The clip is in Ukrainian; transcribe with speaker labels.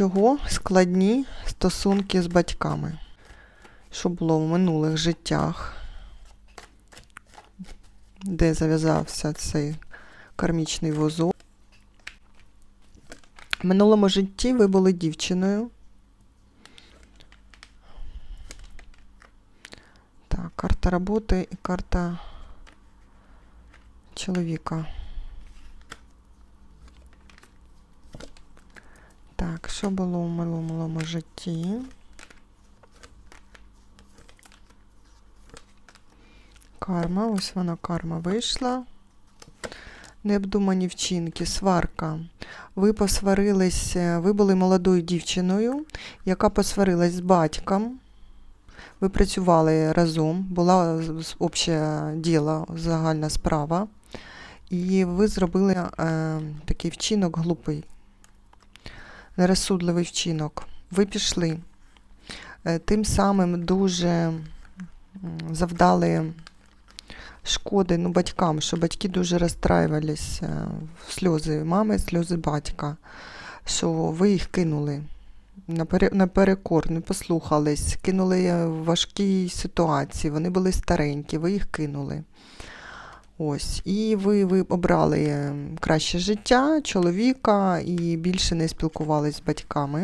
Speaker 1: чого складні стосунки з батьками. Що було в минулих життях, де зав'язався цей кармічний вузол. В минулому житті ви були дівчиною. Так, карта роботи і карта чоловіка. Так, що було в минулому житті? Карма, ось вона карма вийшла. Необдумані вчинки, сварка. Ви посварились, е, ви були молодою дівчиною, яка посварилась з батьком. Ви працювали разом, була обще діло, загальна справа. І ви зробили е, такий вчинок глупий, нерозсудливий вчинок. Ви пішли. Е, тим самим дуже завдали шкоди ну, батькам, що батьки дуже розстраювались, е, сльози мами, сльози батька, що ви їх кинули напере- наперекор, не послухались, кинули в важкій ситуації, вони були старенькі, ви їх кинули. Ось, і ви, ви обрали е, краще життя, чоловіка і більше не спілкувались з батьками.